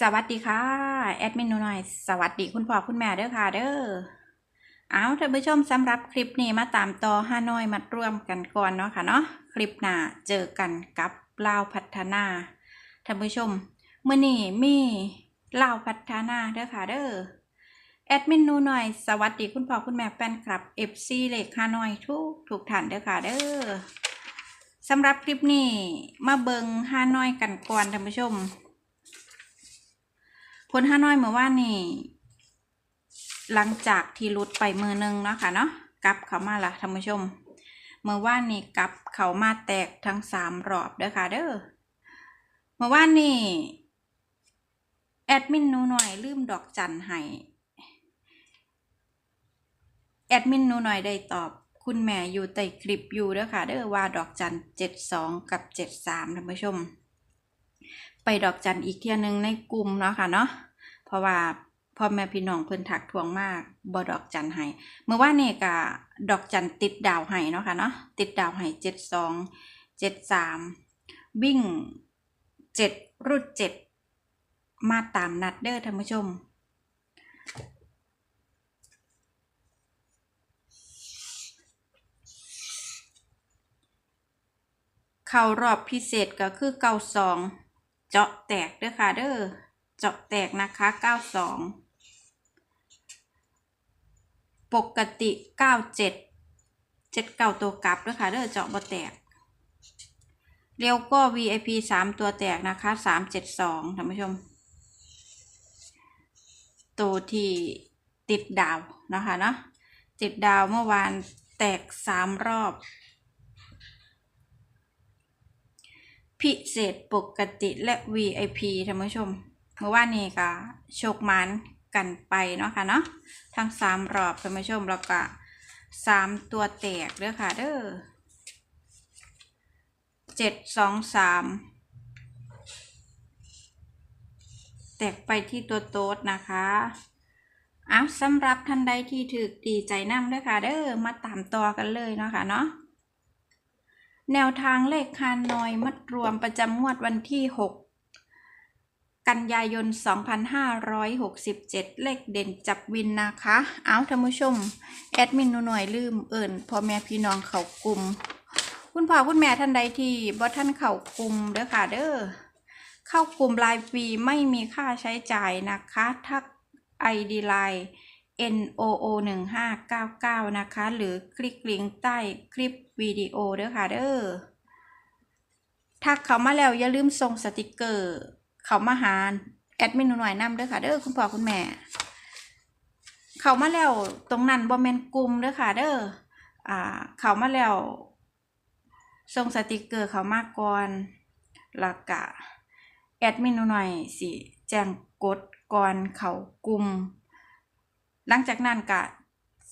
สวัสดีค่ะ แอดมินหนูหน่อย สวัสดีคุณพ่อคุณแม่เด้อค่ะเด้อเอาท่านผู้ชมสำหรับคลิปนี้มาตามต่อฮานอยมาร่วมกันก่อนเนาะค่ะเนาะคลิปหน้าเจอกันกับลาวพัฒนาท่านผู้ชมเมื่อนี้มีลาวพัฒนาเด้อค่ะเด้อแอดมินหนูหน่อย สวัสดีคุณพ่อคุณแม่แฟนคลับ FC เลขฮานอยทุกทุกท่านเด้อค่ะเด้อสำหรับคลิปนี้มาเบิงฮานอยกันก่อนท่านผู้ชม ผลฮาน้อยเมื่อวานนี่ หลังจากที่หลุดไปมือหนึงเนาะค่ะเนาะกลับเขามาละท่านผู้ชม เมื่อวานนี่กลับเขามาแตกทั้งสามรอบเด้อค่ะเด้อเมื่อวานนี่แอดมินหนูหน่อยลืมดอกจันให้แอดมินหนูหน่อยได้ตอบคุณแม่อยู่ใต้คลิปอยู่เด้อค่ะเด้อว่าดอกจันเจ็ดสองกับเจ็ดสามท่านผู้ชม ไปดอกจันอีกเที่ยหนึงในกลุ่มเนาะค่ะเนาะเพราะว่าพ่อแม่พี่น้องเพิ่นถักทวงมากบ่ดอกจันให้เมื่อว่านนี่ยก็ดอกจันติดดาวให้เนาะค่ะเนาะติดดาวให้เจ็ดสองเจ็ดสามวิ่งเจ็ดรุดเจ็ดมาตามนัดเด้อท่านผู้ชมเข้ารอบพิเศษก็คือเก้าสอง เจาะแตกเด้อค่ะเด้อเจาะแตกนะคะเก้าสองปกติเก้าเจ็ดเจ็ดเก้าตัวกลับเด้อค่ะเด้อเจาะบ่แตกเร็วก็ VIP สามตัวแตกนะคะสามเจ็ดสองท่านผู้ชม ตัวที่ติดดาวนะคะเนาะติดดาวเมื่อวานแตกสามรอบ พิเศษปกติและ VIP ท่านผู้ชม เมื่อวานนี้ก็โชคมันกันไปเนาะค่ะเนาะทั้งสามรอบท่านผู้ชมแล้วก็สามตัวแตกเด้อค่ะเด้อเจ็ดสองสามแตกไปที่ตัวโต๊ดนะคะอ้าวสำหรับท่านใดที่ถือดีใจนำเด้อค่ะเด้อมาตามต่อกันเลยเนาะค่ะเนาะ แนวทางเลขคานอยมัดรวมประจำงวดวันที่ 6 กันยายน 2567 เลขเด่นจับวินนะคะ เอาท่านผู้ชม แอดมินหนูหน่อยลืมเอิ่นพ่อแม่พี่น้องเขากลุ่ม คุณพ่อคุณแม่ท่านใดที่บ่ท่านเขากลุ่มเด้อค่ะเด้อ เข้ากลุ่มรายปีไม่มีค่าใช้จ่ายนะคะ ทัก ID ไลน์ NOO 1599 นะคะ หรือคลิกลิงก์ใต้คลิปวิดีโอเด้อค่ะเด้อทักเขามาแล้วอย่าลืมส่งสติกเกอร์ เขามาหาแอดมินหน่อยนำเด้อค่ะเด้อคุณพ่อคุณแม่ เขามาแล้วตรงนั้นบ่แม่นกลุ่มเด้อค่ะเด้ออ่าเขามาแล้วส่งสติกเกอร์เขามาก่อนแล้วก็แอดมินหน่อยสิแจ้งกฎก่อนเขากลุ่ม หลังจากนั้นก็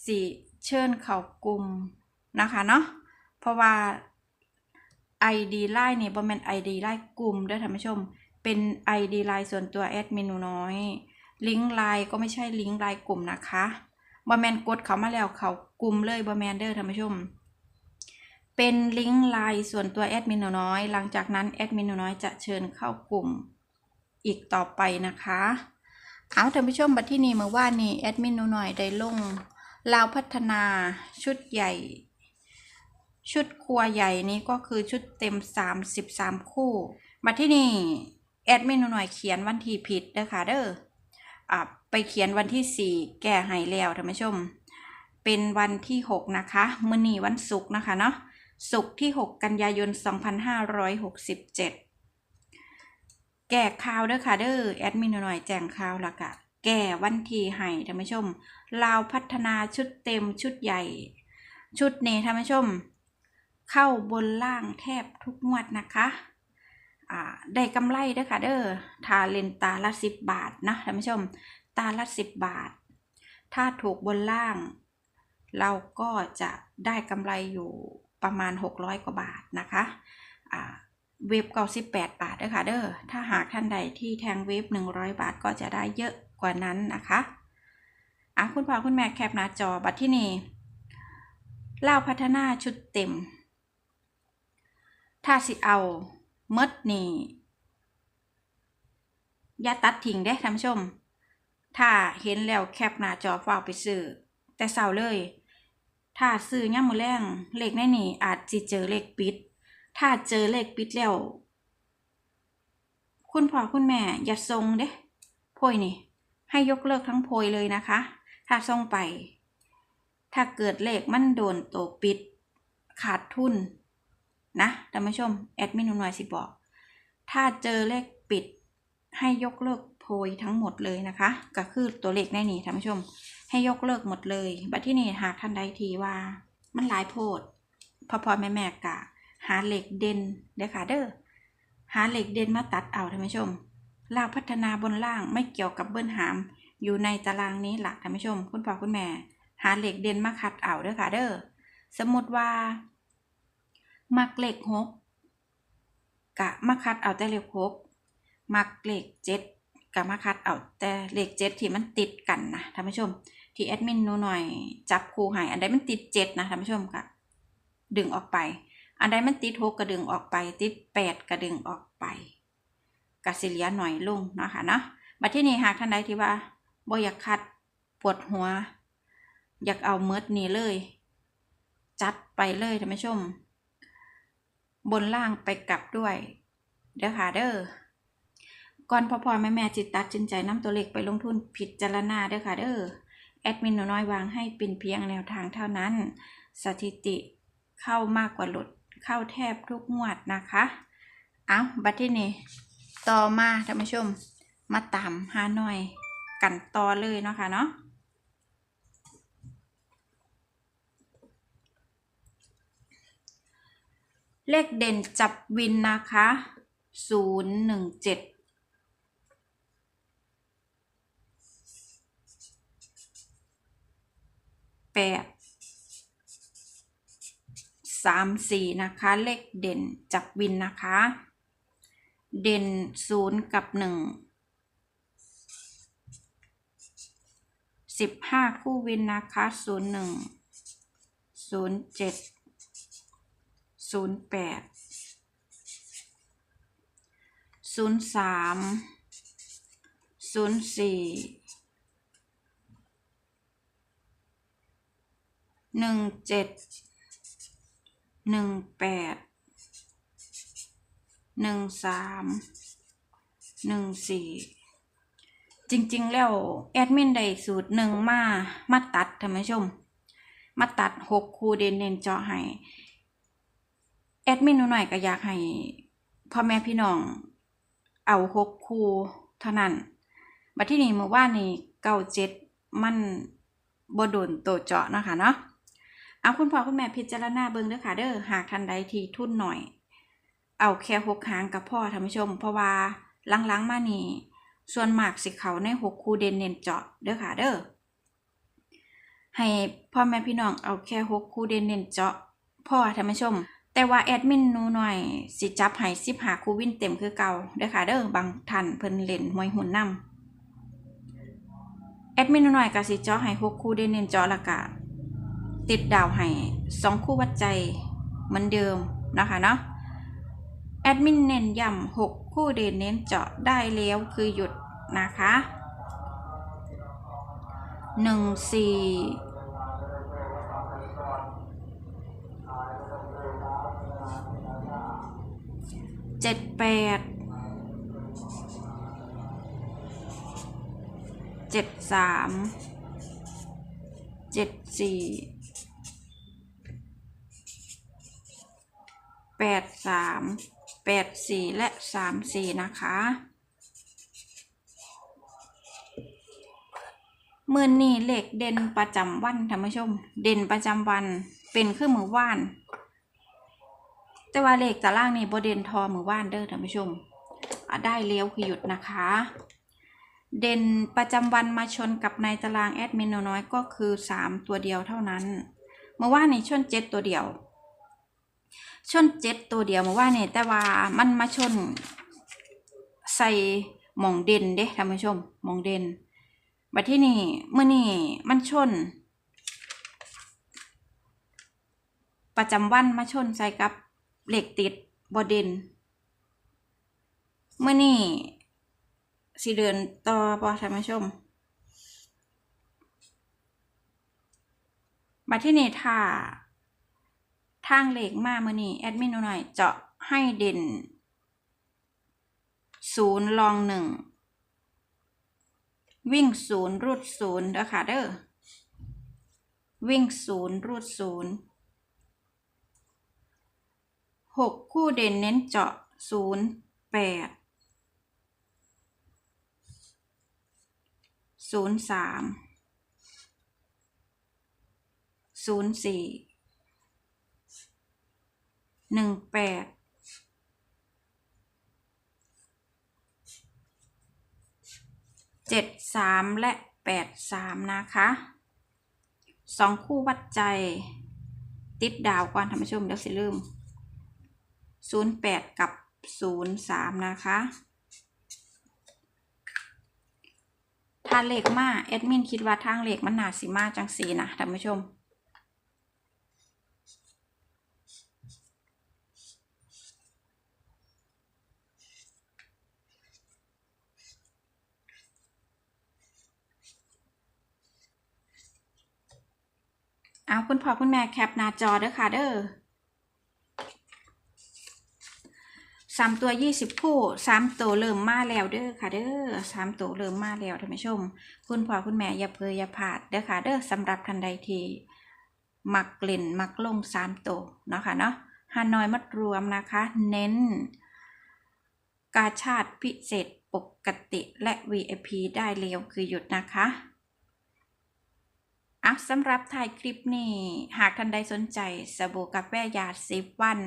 สิเชิญเข้ากลุ่มนะคะเนาะเพราะว่า ID ไลน์นี่บ่แม่น ID ไลน์กลุ่มด้อท่านผู้ชม เป็น ID ไลน์ส่วนตัวแอดมินหนูน้อย ลิงก์ไลน์ก็ไม่ใช่ลิงก์ไลน์กลุ่มนะคะบ่แมนกดเข้ามาแล้วเขากลุ่มเลยบ่แมนเด้อท่านผู้ชม เป็นลิงก์ไลน์ส่วนตัวแอดมินหนูน้อย หลังจากนั้นแอดมินหนูน้อยจะเชิญเข้ากลุ่มอีกต่อไปนะคะ เอาท่านผู้ชมบัดที่นี่เมื่อวานนี้แอดมินหนูหน่อยได้ลงลาวพัฒนาชุดใหญ่ ชุดครัวใหญ่นี้ก็คือชุดเต็ม 33 คู่บัดที่นี่แอดมินหนูหน่อยเขียนวันที่ผิดเด้อค่ะเด้ออ่าไปเขียนวันที่ 4 แก้ให้แล้วท่านผู้ชม เป็นวันที่ 6 นะคะมื้อนี้วันศุกร์นะคะเนาะศุกร์ที่ 6 กันยายน 2567 แก่ข่าวเด้อค่ะเด้อแอดมินหน่อยแจ้งข่าวละกะแก่วันที่ให้ท่านผู้ชมลาวพัฒนาชุดเต็มชุดใหญ่ ชุดนี้ท่านผู้ชม เข้าบนล่างแทบทุกงวดนะคะอ่าได้กำไรเด้อค่ะเด้อทาเลนตาละสิบบาทนะท่านผู้ชม ตาละสิบบาท ถ้าถูกบนล่าง เราก็จะได้กำไรอยู่ประมาณ 600 กว่าบาทนะคะอ่า เว็บเก้าสิบแปดบาทเด้อค่ะเด้อ ถ้าหากท่านใดที่แทงเว็บหนึ่งร้อยบาทก็จะได้เยอะกว่านั้นนะคะอะคุณพ่อคุณแม่แคปหน้าจอบัตรที่นี่เล่าพัฒนาชุดเต็ม ถ้าสิเอาเมดนี่อย่าตัดทิ้งเด้ท่านผู้ชม ถ้าเห็นแล้วแคปหน้าจอฝากไปซื้อ แต่เศร้าเลย ถ้าซื้อย่ามมือแรงเลขในนี่อาจจะเจอเลขปิด ถ้าเจอเลขปิดแล้ว คุณพ่อคุณแม่อย่าทรงเด้โพยนี่ ให้ยกเลิกทั้งโพยเลยนะคะ ถ้าส่งไป ถ้าเกิดเลขมันโดนตัวปิด ขาดทุน นะท่านผู้ชม แอดมินหน่อยสิบอก ถ้าเจอเลขปิด ให้ยกเลิกโพยทั้งหมดเลยนะคะ ก็คือตัวเลขในนี้ท่านผู้ชม ให้ยกเลิกหมดเลย บัดที่นี่หากท่านใดทีว่า มันหลายโพดพอพอแม่แม่กะ หาเหล็กเด่นเด้อค่ะเด้อหาเหล็กเด่นมาตัดเอาท่านผู้ชมลาวพัฒนาบนล่างไม่เกี่ยวกับเบิ้ลหาม อยู่ในตารางนี้หลักท่านผู้ชม คุณพ่อคุณแม่ หาเหล็กเด่นมาคัดเอาเด้อค่ะเด้อสมมติว่า มักเหล็กหกกะมาคัดเอาแต่เหล็กหกมักเหล็กเจ็ดกะมาคัดเอาแต่เหล็กเจ็ดที่มันติดกันนะท่านผู้ชม ที่แอดมินนูหน่อยจับคู่ให้อันใดมันติดเจ็ดนะท่านผู้ชมกะดึงออกไป อันใดมันติดหกกระดึงออกไป ติดแปดกระดึงออกไปกะสิเลียหน่อยลงเนาะค่ะเนาะบัดที่นี่หากท่านใดที่ว่าบ่อยากคัดปวดหัว อยากเอาเมิดนี้เลย จัดไปเลยท่านผู้ชม บนล่างไปกลับด้วย เด้อค่ะเด้อก่อนพ่อพ่อแม่แม่จิตตัดสินใจน้ำตัวเลขไปลงทุนผิดจารณาเด้อค่ะเด้อแอดมินหนูน้อยวางให้เป็นเพียงแนวทางเท่านั้น สถิติเข้ามากกว่าหลุด เข้าแทบทุกงวดนะคะ เอาบัดที่นี่ต่อมาท่านผู้ชม มาตามหาหน่อยกันต่อเลยเนาะค่ะเนาะเลขเด่นจับวินนะคะศูนย์หนึ่งเจ็ดแปด 3 4 นะคะ เลขเด่นจับวินนะคะ เด่น 0 กับ 1 15 คู่วินนะคะ 0 1 0 7 0 8 0 3 0 4 1 7 หนึ่งแปดหนึ่งสามหนึ่งสี่จริง ๆ แล้ว แอดมินได้สูตรหนึ่งมา มาตัดท่านผู้ชม มาตัดหกคูเดนเนนเจาะให้ แอดมินหนูหน่อยก็อยากให้พ่อแม่พี่น้อง เอาหกคูเท่านั้นบัดที่นี่เมื่อว่านนี่เก้าเจ็ดมันบ่โดนโตเจาะนะคะเนาะ เอาคุณพ่อคุณแม่พิจารณาเบิ่งเด้อค่ะเด้อหากท่านใดที่ทุนหน่อย เอาแค่หกหางกับพ่อท่านผู้ชม เพราะว่าหลังๆมานี่ ส่วนหมากสิเขาในหกคูเด่นเน้นเจาะเด้อค่ะเด้อให้พ่อแม่พี่น้องเอาแค่หกคูเด่นเน้นเจาะพ่อท่านผู้ชม แต่ว่าแอดมินหนูหน่อย สิจับให้สิบหาคูวินเต็มคือเก่าเด้อค่ะเด้อบางท่านเพิ่นเล่นหวยหุ่นนำแอดมินหนูหน่อยก็สิเจาะให้หกคูเด่นเน้นเจาะละกะ ติดดาวให้สองคู่วัดใจเหมือนเดิมนะคะเนาะแอดมินเน้นย้ำหกคู่เด่นเน้นเจาะได้แล้วคือหยุดนะคะหนึ่งสี่เจ็ดแปดเจ็ดสามเจ็ดสี่ แปดสามแปดสี่และสามสี่นะคะ มือนี่เลขเด่นประจำวันท่านผู้ชม เด่นประจำวันเป็นเครื่องมือว่าน แต่ว่าเลขตารางนี่บ่เด่นทอมือว่านเด้อท่านผู้ชมได้เลี้ยวคือหยุดนะคะ เด่นประจำวันมาชนกับในตารางแอดมินน้อยก็คือสามตัวเดียวเท่านั้น เมื่อว่านในี่ชนเจ็ดตัวเดียว ชนเจ็ดตัวเดียวมื่อว่านนี่ยแต่ว่ามันมาชนใส่หมองเด่นเด้ท่านผู้ชมหมองเด่นบัดที่นี่เมื่อนี่มันชน ประจำวันมาชนใส่กับเหล็กติดบอเด่นเมื่อนี่สิเดินต่อบ่ท่านผู้ชมมาที่นี่ถ้า ทางเหล็กมาเมื่อนี้แอดมินหน่อยเจาะให้เด่นศูนย์ลองหนึ่งวิ่งศูนย์รูดศูนย์เด้อค่ะเด้อวิ่งศูนย์รูดศูนย์หกคู่เด่นเน้นเจาะศูนย์แปดศูนย์สามศูนย์สี่ หนึ่งแปดเจ็ดสามและแปดสามนะคะสองคู่วัดใจ ติดดาวก่อนท่านผู้ชมเดี๋ยวสิลืมศูนย์แปดกับศูนย์สามนะคะถ้าเลขมาแอดมินคิดว่าทางเลขมันหนาสิมาจังสีนะท่านผู้ชม เอาคุณพ่อคุณแม่แคปหน้าจอเด้อค่ะเด้อสามตัวยี่สิบคู่สามตัวเริ่มมาแล้วเด้อค่ะเด้อสามตัวเริ่มมาแล้วท่านผู้ชม คุณพ่อคุณแม่อย่าเพลอย่าพลาดเด้อค่ะเด้อสำหรับทันใดทีมักเล่นมักลงสามตัวเนาะค่ะเนาะฮานอยมัดรวมนะคะ เน้น กาชาติพิเศษปกติและ VIP ได้เร็วคือหยุดนะคะ อะสำหรับถ่ายคลิปนี้หากท่านใดสนใจสบู่กาแฟหยาดสิบวัน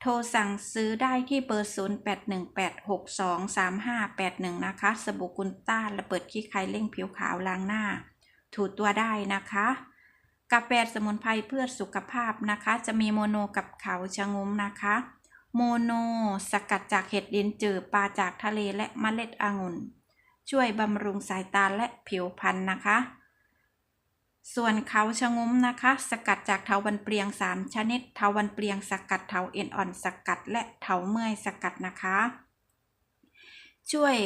โทรสั่งซื้อได้ที่เบอร์ 0818623581 นะคะ สบู่กุนต้าระเบิดขี้ไคเร่งผิวขาวล้างหน้า ถูตัวได้นะคะ กาแฟสมุนไพรเพื่อสุขภาพนะคะ จะมีโมโนกับเขาชะงุมนะคะ โมโนสกัดจากเห็ดดินจืดปลาจากทะเลและเมล็ดองุ่น ช่วยบำรุงสายตาและผิวพรรณนะคะ ส่วนเขาชะงุ้มนะคะ สกัดจากเถาวันเปลียง 3 ชนิดเถาวันเปลียงสกัดเถาเอ็นอ่อนสกัดและเถาเมื่อยสกัดนะคะ ช่วย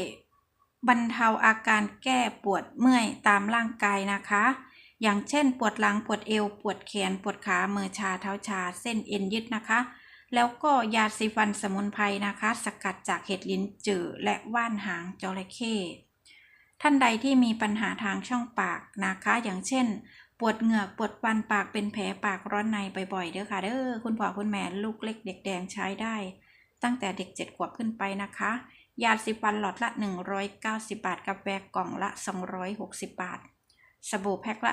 บรรเทาอาการแก้ปวดเมื่อยตามร่างกายนะคะ อย่างเช่น ปวดหลังปวดเอว ปวดแขน ปวดขามือชาเท้าชา เส้นเอ็นยึดนะคะ แล้วก็ยาสีฟันสมุนไพรนะคะ สกัดจากเห็ดลิ้นจือและว่านหางจระเข้ ท่านใดที่มีปัญหาทางช่องปากนะคะ อย่างเช่น ปวดเหงือกปวดฟันปากเป็นแผลปากร้อนในบ่อยๆเด้อค่ะเด้อคุณพ่อคุณแม่ลูกเล็กเด็กแดงใช้ได้ ตั้งแต่เด็กเจ็ดขวบขึ้นไปนะคะยาสีฟันหลอดละ 190 บาทกาแฟกล่องละ 260 บาท สบู่แพ็คละ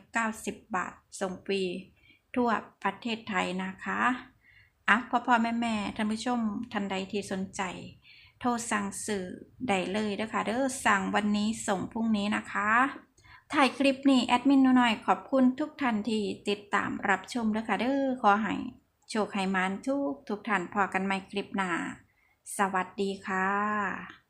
190 บาท ส่งฟรีทั่วประเทศไทยนะคะอะพ่อพ่อแม่แม่ท่านผู้ชมท่านใดที่สนใจ โทรสั่งสื่อได้เลยเด้อค่ะเด้อสั่งวันนี้ส่งพรุ่งนี้นะคะ ถ่ายคลิปนี้แอดมินหน่อยขอบคุณทุกท่านที่ติดตามรับชมเด้อค่ะเด้อขอให้โชคให้มานทุกทุกท่านพอกันใหม่คลิปหน้าสวัสดีค่ะ